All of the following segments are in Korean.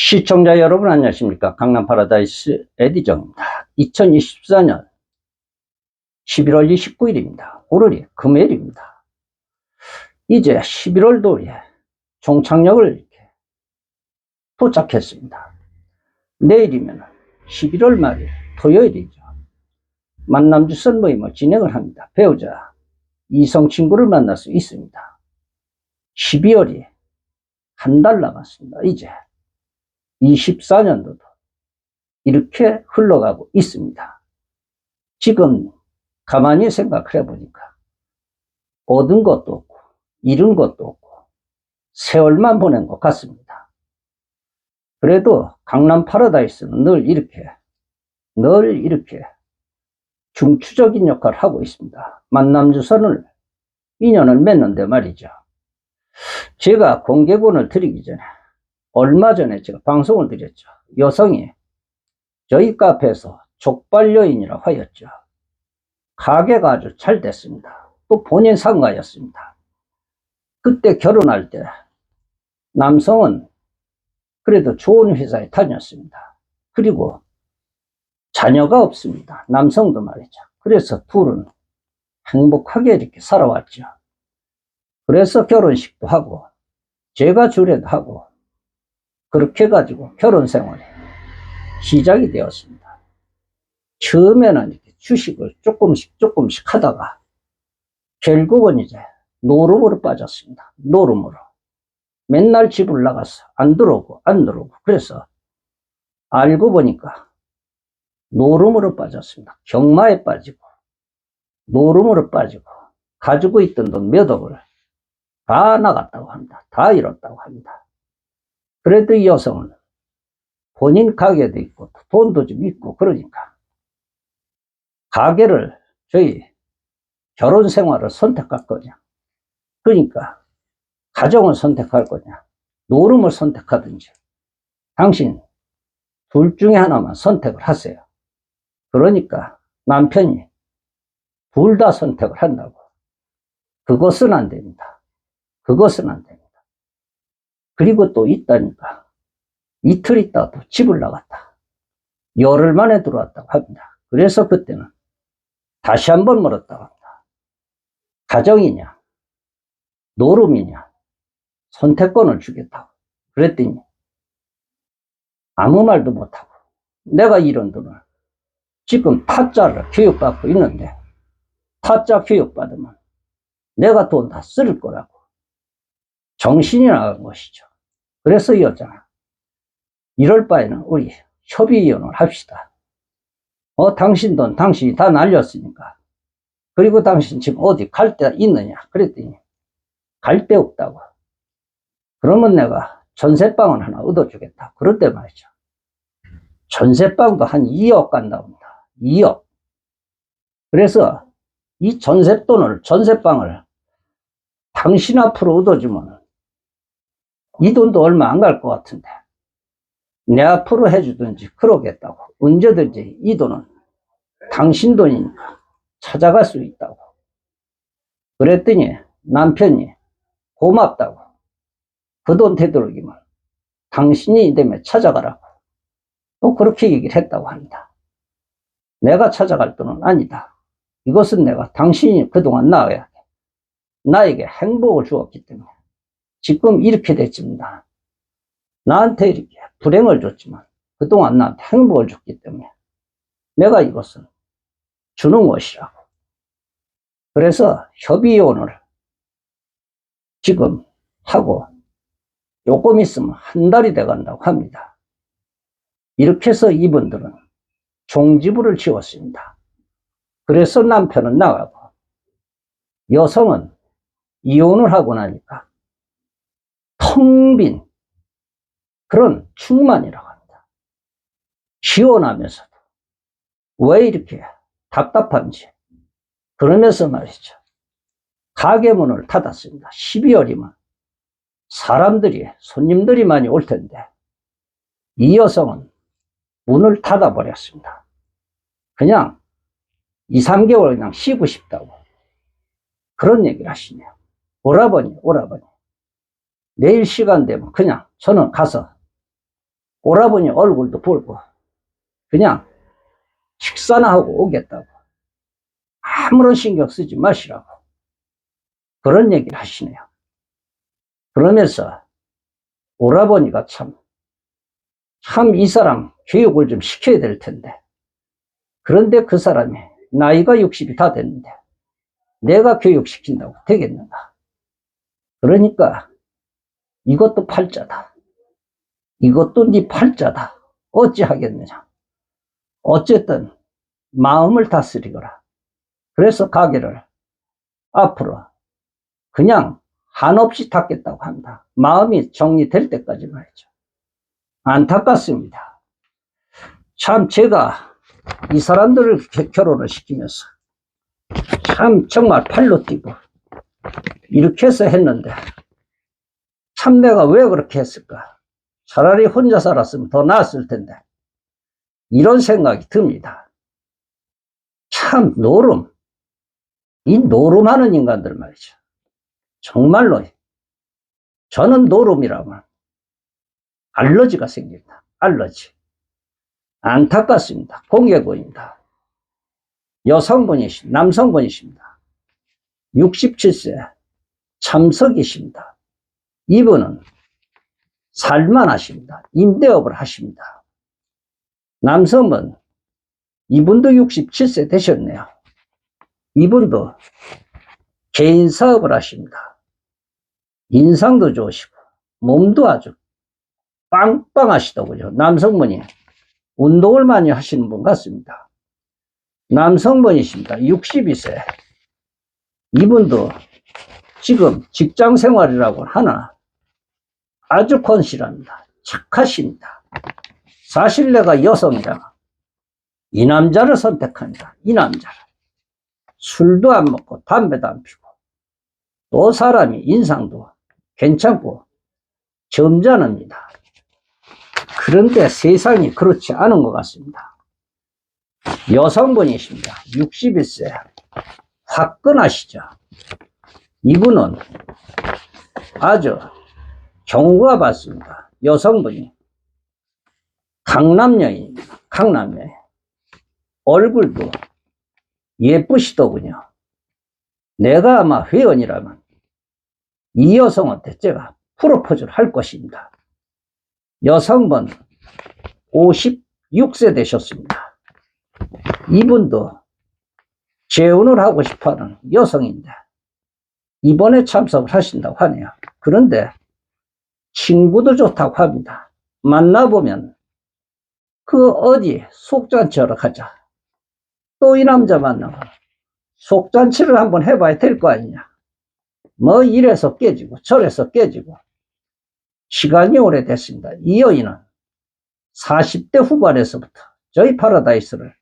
시청자 여러분 안녕하십니까? 강남 파라다이스 에디정입니다. 2024년 11월 29일입니다. 오늘이 금요일입니다. 이제 11월도 에 종착역을 이렇게 도착했습니다. 내일이면 11월 말일 토요일이죠. 만남주 선 모임을 진행을 합니다. 배우자 이성 친구를 만날 수 있습니다. 12월이 한 달 남았습니다. 이제 24년도도 이렇게 흘러가고 있습니다. 지금 가만히 생각해 보니까 얻은 것도 없고 잃은 것도 없고 세월만 보낸 것 같습니다. 그래도 강남 파라다이스는 늘 이렇게 늘 이렇게 중추적인 역할을 하고 있습니다. 만남 주선을 인연을 맺는데 말이죠. 제가 공개본을 드리기 전에 얼마 전에 제가 방송을 드렸죠. 여성이 저희 카페에서 족발여인이라고 하였죠. 가게가 아주 잘 됐습니다. 또 본인 상가였습니다. 그때 결혼할 때 남성은 그래도 좋은 회사에 다녔습니다. 그리고 자녀가 없습니다. 남성도 말이죠. 그래서 둘은 행복하게 이렇게 살아왔죠. 그래서 결혼식도 하고 제가 주례도 하고 그렇게 해가지고 결혼 생활이 시작이 되었습니다. 처음에는 이렇게 주식을 조금씩 조금씩 하다가 결국은 이제 노름으로 빠졌습니다. 노름으로. 맨날 집을 나가서 안 들어오고 안 들어오고 그래서 알고 보니까 노름으로 빠졌습니다. 경마에 빠지고 노름으로 빠지고 가지고 있던 돈 몇 억을 다 나갔다고 합니다. 다 잃었다고 합니다. 그래도 이 여성은 본인 가게도 있고 돈도 좀 있고 그러니까 가게를 저희 결혼 생활을 선택할 거냐. 그러니까 가정을 선택할 거냐. 노름을 선택하든지 당신 둘 중에 하나만 선택을 하세요. 그러니까 남편이 둘 다 선택을 한다고. 그것은 안 됩니다. 그것은 안 됩니다 그리고 또 있다니까. 이틀 있다가 또 집을 나갔다. 열흘 만에 들어왔다고 합니다. 그래서 그때는 다시 한번 물었다고 합니다. 가정이냐, 노름이냐, 선택권을 주겠다고. 그랬더니 아무 말도 못하고 내가 이런 돈을 지금 타짜를 교육받고 있는데 타짜 교육받으면 내가 돈 다 쓸 거라고 정신이 나간 것이죠. 그래서 이 여자는 이럴 바에는 우리 협의위원을 합시다. 어, 당신 돈 당신이 다 날렸으니까. 그리고 당신 지금 어디 갈 데 있느냐? 그랬더니 갈 데 없다고. 그러면 내가 전세방을 하나 얻어주겠다. 그럴 때 말이죠. 전세방도 한 2억 간다합니다. 2억. 그래서 이 전세돈을, 전세방을 당신 앞으로 얻어주면 이 돈도 얼마 안 갈 것 같은데. 내 앞으로 해주든지 그러겠다고. 언제든지 이 돈은 당신 돈이니까 찾아갈 수 있다고. 그랬더니 남편이 고맙다고. 그 돈 되도록이면 당신이 이되면 찾아가라고. 또 그렇게 얘기를 했다고 합니다. 내가 찾아갈 돈은 아니다. 이것은 내가 당신이 그동안 돼 나에게 행복을 주었기 때문에 지금 이렇게 됐습니다. 나한테 이렇게 불행을 줬지만 그동안 나한테 행복을 줬기 때문에 내가 이것은 주는 것이라고. 그래서 협의원을 지금 하고 조금 있으면 한 달이 돼 간다고 합니다. 이렇게 해서 이분들은 종지부를 지웠습니다. 그래서 남편은 나가고 여성은 이혼을 하고 나니까 텅빈 그런 충만이라고 합니다. 시원하면서도 왜 이렇게 답답한지 그러면서 말이죠. 가게 문을 닫았습니다. 12월이면 사람들이 손님들이 많이 올 텐데 이 여성은 문을 닫아버렸습니다. 그냥 2, 3개월 그냥 쉬고 싶다고 그런 얘기를 하시네요. 오라버니, 오라버니. 내일 시간 되면 그냥 저는 가서 오라버니 얼굴도 보고 그냥 식사나 하고 오겠다고 아무런 신경 쓰지 마시라고 그런 얘기를 하시네요. 그러면서 오라버니가 참, 참 이 사람 교육을 좀 시켜야 될 텐데. 그런데 그 사람이 나이가 60이 다 됐는데 내가 교육시킨다고 되겠는가. 그러니까 이것도 팔자다. 이것도 네 팔자다. 어찌 하겠느냐. 어쨌든 마음을 다스리거라. 그래서 가게를 앞으로 그냥 한없이 닫겠다고 합니다. 마음이 정리될 때까지 말이죠. 안타깝습니다. 참 제가 이 사람들을 겨- 결혼을 시키면서 참 정말 팔로 뛰고 이렇게 해서 했는데 참 내가 왜 그렇게 했을까? 차라리 혼자 살았으면 더 나았을 텐데 이런 생각이 듭니다. 참 노름 이 노름하는 인간들 말이죠. 정말로 저는 노름이라면 알러지가 생긴다. 알러지. 안타깝습니다. 공개고입니다. 여성분이시, 남성분이십니다. 67세 참석이십니다. 이분은 살만 하십니다. 임대업을 하십니다. 남성은 이분도 67세 되셨네요. 이분도 개인 사업을 하십니다. 인상도 좋으시고 몸도 아주 빵빵하시더군요. 남성분이 운동을 많이 하시는 분 같습니다. 남성분이십니다. 62세. 이분도 지금 직장 생활이라고 하나 아주 건실합니다. 착하십니다. 사실 내가 여성이라 이 남자를 선택합니다. 이 남자를. 술도 안 먹고 담배도 안 피고 또 사람이 인상도 괜찮고 점잖습니다. 그런데 세상이 그렇지 않은 것 같습니다. 여성분이십니다. 61세. 화끈하시죠. 이분은 아주 경우가 봤습니다. 여성분이 강남 여인입니다. 강남 여인. 얼굴도 예쁘시더군요. 내가 아마 회원이라면 이 여성한테 제가 프로포즈를 할 것입니다. 여성분 56세 되셨습니다. 이분도 재혼을 하고 싶어하는 여성인데 이번에 참석을 하신다고 하네요. 그런데 친구도 좋다고 합니다. 만나보면 그 어디 속잔치하러 가자. 또 이 남자 만나면 속잔치를 한번 해봐야 될 거 아니냐. 뭐 이래서 깨지고 저래서 깨지고 시간이 오래됐습니다. 이 여인은 40대 후반에서부터 저희 파라다이스를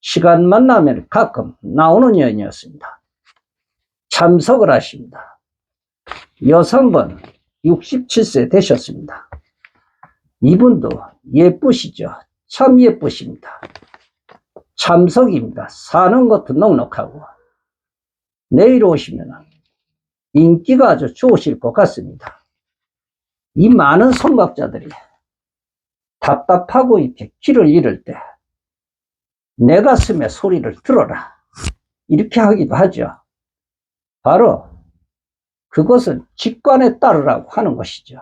시간만 나면 가끔 나오는 여인이었습니다. 참석을 하십니다. 여성분 67세 되셨습니다. 이분도 예쁘시죠? 참 예쁘십니다. 참석입니다. 사는 것도 넉넉하고 내일 오시면 인기가 아주 좋으실 것 같습니다. 이 많은 선각자들이 답답하고 이렇게 길을 잃을 때 내 가슴에 소리를 들어라. 이렇게 하기도 하죠. 바로 그것은 직관에 따르라고 하는 것이죠.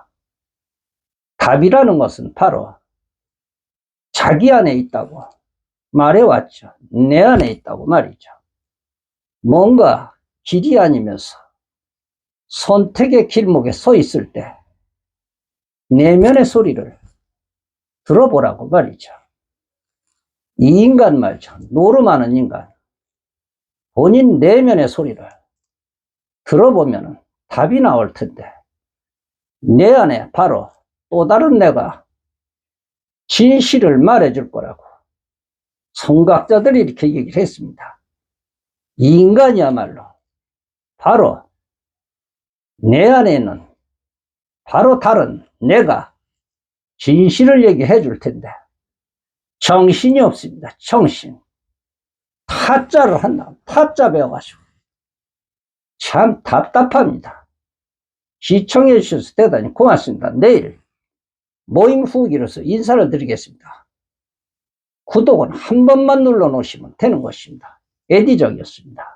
답이라는 것은 바로 자기 안에 있다고 말해왔죠. 내 안에 있다고 말이죠. 뭔가 길이 아니면서 선택의 길목에 서 있을 때 내면의 소리를 들어보라고 말이죠. 이 인간 말이죠. 노름하는 인간. 본인 내면의 소리를 들어보면 답이 나올 텐데, 내 안에 바로 또 다른 내가 진실을 말해줄 거라고 성각자들이 이렇게 얘기를 했습니다. 이 인간이야말로 바로 내 안에 있는 바로 다른 내가 진실을 얘기해 줄 텐데 정신이 없습니다. 정신. 타짜를 한다. 타짜 배워가지고. 참 답답합니다. 시청해 주셔서 대단히 고맙습니다. 내일 모임 후기로서 인사를 드리겠습니다. 구독은 한 번만 눌러 놓으시면 되는 것입니다. 에디적이었습니다.